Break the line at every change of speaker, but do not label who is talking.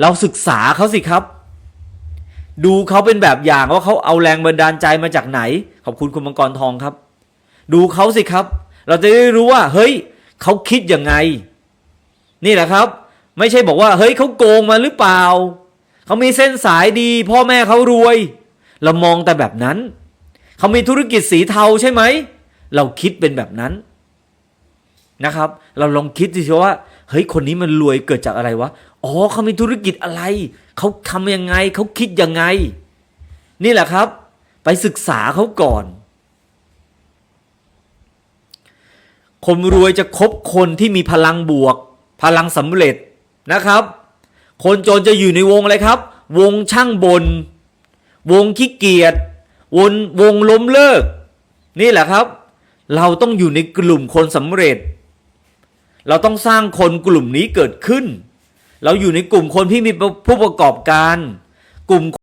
เราศึกษาเขาสิครับ ดูเขาเป็นแบบอย่างว่าเขาเอาแรงบันดาลใจมาจากไหน ขอบคุณคุณมังกรทองครับ ดูเขาสิครับ เราจะได้รู้ว่า เฮ้ยเขาคิดยังไง นี่แหละครับ ไม่ใช่บอกว่า เฮ้ยเขาโกงมาหรือเปล่าเขามีเส้นสายดี พ่อแม่เขารวย เรามองแต่แบบนั้นเขามีธุรกิจสีเทาใช่ไหมเราคิดเป็นแบบนั้นนะครับ เราลองคิดดิว่า เฮ้ยคนนี้มันรวยเกิดจากอะไรวะอ๋อเขามีธุรกิจอะไร เขาทำยังไงเขาคิดยังไง นี่แหละครับ ไปศึกษาเขาก่อน คนรวยจะคบคนที่มีพลังบวก พลังสำเร็จนะครับ คนจนจะอยู่ในวงอะไรครับ วงช่างบน วงขี้เกียจวงวงล้มเลิก นี่แหละครับ เราต้องอยู่ในกลุ่มคนสำเร็จ เราต้องสร้างคนกลุ่มนี้เกิดขึ้น เราอยู่ในกลุ่มคนที่มีผู้ประกอบการ กลุ่ม